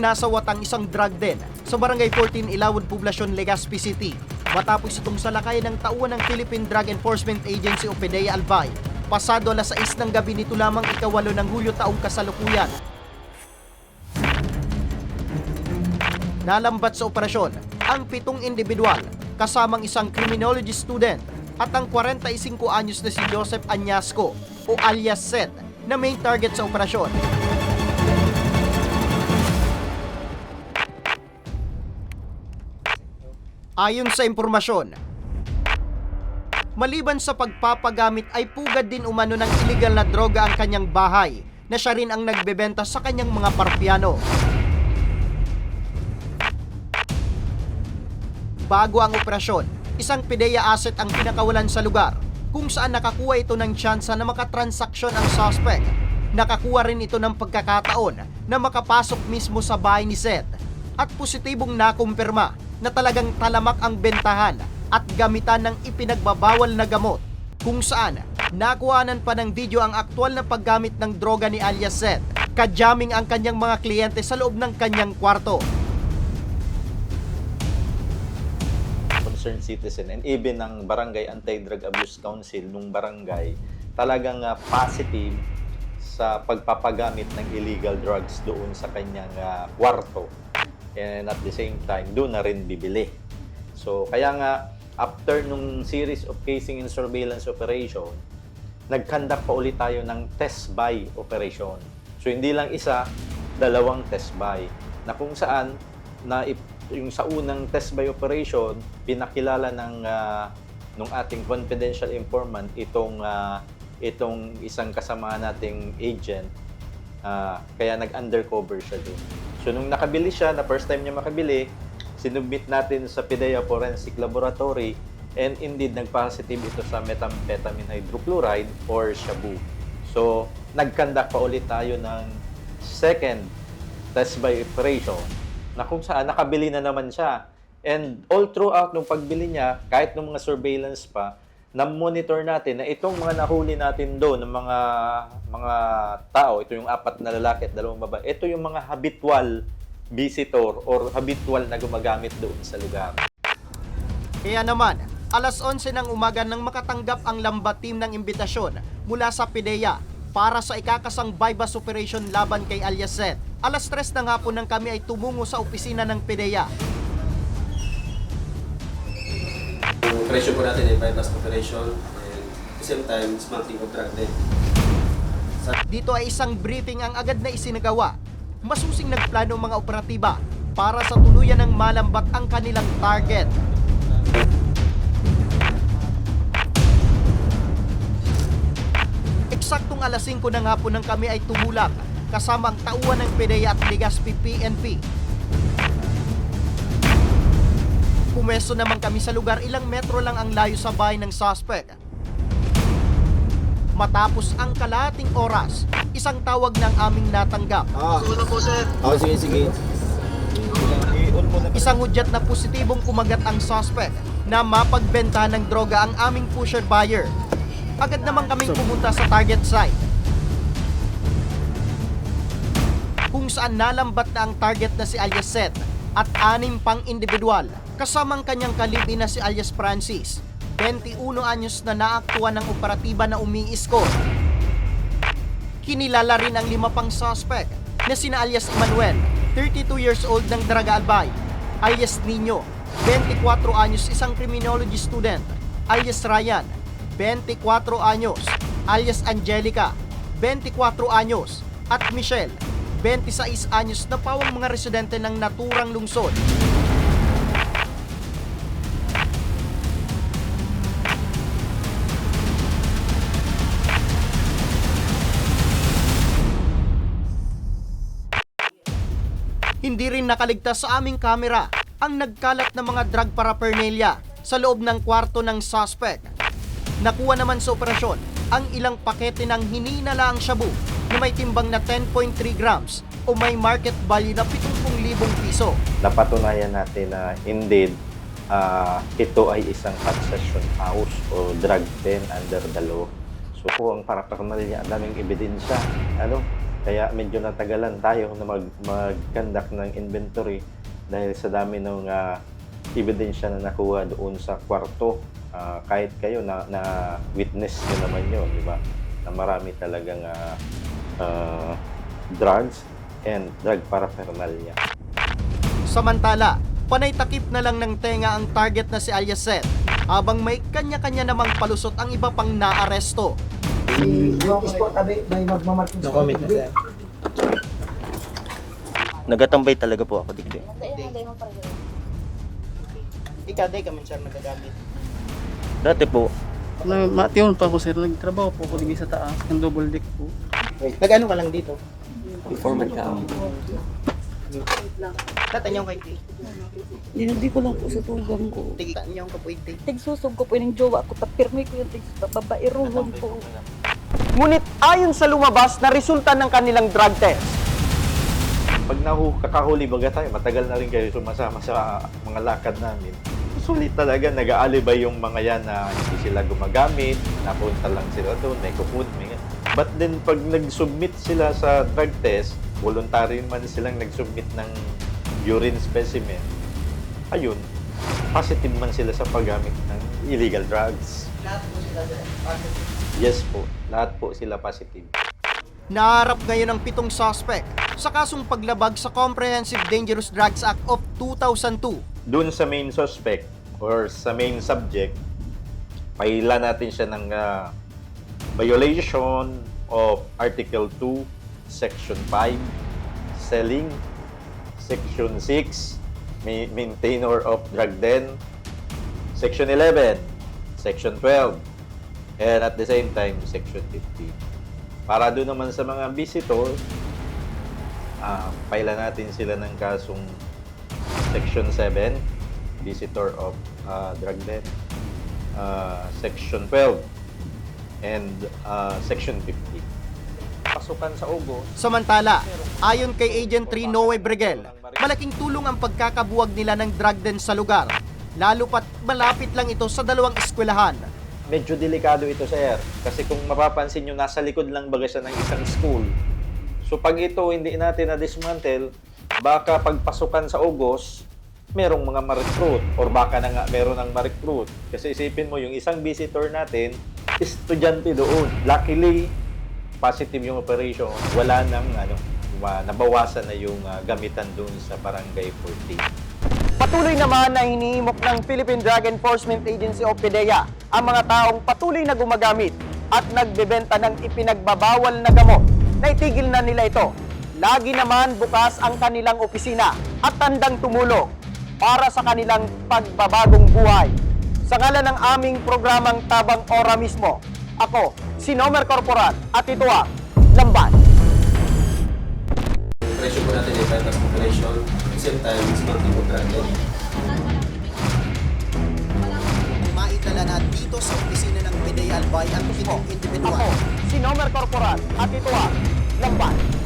Tuluyan ang nasawat ang isang drug den sa Barangay 14 Ilawod Poblacion, Legazpi City matapos itong salakayan ng tauhan ng Philippine Drug Enforcement Agency o PDEA Albay pasado alas 6 ng gabi nito lamang ikawalo ng Hulyo taong kasalukuyan. Nalambat sa operasyon ang pitong individual kasamang isang criminology student at ang 45 anyos na si Joseph Anyasco o alias Seth na main target sa operasyon. Ayon sa impormasyon, maliban sa pagpapagamit ay pugad din umano ng illegal na droga ang kanyang bahay na siya rin ang nagbebenta sa kanyang mga parpiano. Bago ang operasyon, isang PDEA asset ang pinakawalan sa lugar kung saan nakakuha ito ng tsansa na makatransaksyon ang suspect. Nakakuha rin ito ng pagkakataon na makapasok mismo sa bahay ni Seth at positibong nakumpirma na talagang talamak ang bentahan at gamitan ng ipinagbabawal na gamot kung saan nakuhanan pa ng video ang aktwal na paggamit ng droga ni alias Seth. Kajamming ang kanyang mga kliyente sa loob ng kanyang kwarto. concerned citizen and even ng Barangay Anti-Drug Abuse Council nung barangay talagang ah, positive sa pagpapagamit ng illegal drugs doon sa kanyang ah, kwarto and at the same time doon na rin bibili. So kaya nga after nung series of casing and surveillance operation nagkandak pa ulit tayo ng test buy operation. So hindi lang isa, dalawang test buy na kung saan na yung sa unang test buy operation pinakilala ng ah, nung ating confidential informant itong ah, itong isang kasama nating agent Ah, kaya nag-undercover siya doon. So nung nakabili siya, na first time niya makabili, sinubmit natin sa PIDEA Forensic Laboratory and indeed nag-positive ito sa methamphetamine hydrochloride or shabu. So nagkandak pa ulit tayo ng second test by operation na kung saan nakabili na naman siya. And all throughout nung pagbili niya, kahit nung mga surveillance pa, na-monitor natin na itong mga nahuli natin doon ng mga mga tao, ito yung apat na lalaki at dalawang babae, ito yung mga habitual visitor or habitual na gumagamit doon sa lugar. Kaya naman, alas 11 ng umaga nang makatanggap ang lambat team ng imbitasyon mula sa PIDEA para sa ikakasang bypass operation laban kay alias Seth. Alas 3 ng hapon nang kami ay tumungo sa opisina ng PIDEA. Yung operation po natin ay bypass operation and at the same time, smuggling of drug din. Dito ay isang briefing ang agad na isinagawa. Masusing nagplano mga operatiba para sa tuluyan ng malambat ang kanilang target. Eksaktong alas 5 ng hapon nang kami ay tumulak kasama ang tauhan ng PDEA at Legazpi PNP. Pumesto naman kami sa lugar ilang metro lang ang layo sa bahay ng suspect. Matapos ang kalahating oras, isang tawag ng aming natanggap. Ah. Oh, sige, sige. Isang udyat na positibong kumagat ang suspect na mapagbenta ng droga ang aming pusher buyer. Agad naman kaming pumunta sa target site. Kung saan nalambat na ang target na si alias Seth at anim pang individual kasamang kanyang kalibi na si alias Francis, 21 anyos na naaktuhan ng operatiba na umiiskot. Kinilala rin ang lima pang suspect na sina alias Emmanuel, 32 years old ng Daraga Albay, alias Nino, 24 anyos isang criminology student, alias Ryan, 24 anyos, alias Angelica, 24 anyos, at Michelle, 26 anyos na pawang mga residente ng naturang lungsod. Hindi rin nakaligtas sa aming kamera ang nagkalat ng mga drug paraphernalia sa loob ng kwarto ng suspect. Nakuha naman sa operasyon ang ilang pakete ng hininalaang shabu na may timbang na 10.3 grams o may market value na 70,000 piso. napatunayan natin na indeed ah, ito ay isang taxation house o drug den under the law. So po ang paraphernalia, ang daming ebidensya. Ano? Kaya medyo natagalan tayo na mag, mag-conduct ng inventory dahil sa dami ng ah, ebidensya na nakuha doon sa kwarto. Ah, kahit kayo na, na witness nyo naman yun, di ba? Na marami talagang ah, ah, drugs and drug paraphernalia. Samantala, panay takip na lang ng tenga ang target na si Alyaset habang may kanya-kanya namang palusot ang iba pang naaresto. Yung sport tabi, may magmamarking sa tabi. Nagatambay talaga po ako dito. Ikaw, day ka man sir nagagamit. Dati po, Na, matiyon pa ako sir, nagtrabaho po ako dito sa taas, ng double deck po. Wait, nag-ano ka lang dito? informant ka ako. Tatanyong kay Kay. Hindi ko lang po sa tugang ko. Tigi, tanyong ka po ite. Tigsusog ko po yung jowa ko, tapirmi ko yung tigsus, babairuhon po. Ngunit ayon sa lumabas na resulta ng kanilang drug test, pag nahu kakahuli baga tayo, matagal na rin kayo sumasama sa mga lakad namin. Sulit talaga, nag-aalibay yung mga yan na hindi sila gumagamit, napunta lang sila doon, may kupun, may. But then, pag nag-submit sila sa drug test, voluntary man silang nag-submit ng urine specimen, ayun, positive man sila sa paggamit ng illegal drugs. Lahat po sila sir. Yes po, lahat po sila positive. naharap ngayon ang pitong suspect sa kasong paglabag sa Comprehensive Dangerous Drugs Act of 2002 dun sa main suspect or sa main subject, paila natin siya ng ah, violation of Article 2, Section 5, selling, Section 6, ma- maintainer of drug den, Section 11, Section 12, and at the same time, Section 15. Para doon naman sa mga visitor, ah paila natin sila ng kasong Section 7, Visitor of uh, Drug Den. Uh, Section 12 and uh, Section 50. Pasukan sa Ugo, Samantala, ayon kay Agent 3 Noe Bregel, malaking tulong ang pagkakabuwag nila ng drug den sa lugar, lalo pat malapit lang ito sa dalawang eskwelahan. Medyo delikado ito, sir. Kasi kung mapapansin nyo, nasa likod lang baga siya ng isang school. So pag ito hindi natin na-dismantle, baka pagpasukan sa Ugos, merong mga ma-recruit or baka na nga meron ng ma-recruit. Kasi isipin mo, yung isang visitor natin, estudyante doon. Luckily, positive yung operation. Wala nang ano, nabawasan na yung ah, gamitan doon sa barangay 14. Patuloy naman na hinihimok ng Philippine Drug Enforcement Agency o PDEA ang mga taong patuloy na gumagamit at nagbebenta ng ipinagbabawal na gamot. Naitigil na nila ito. Lagi naman bukas ang kanilang opisina at tandang tumulong para sa kanilang pagbabagong buhay. Sa ngalan ng aming programang Tabang Ora mismo, ako, si Nomer Corporal at ito ang Lamban. Yung presyo po natin bypass operation. Same time, po drug den. Maitala na dito sa opisina ng PDEA Albay ang pitong individual. Ako, si Nomer Corporal at ito ang Lamban.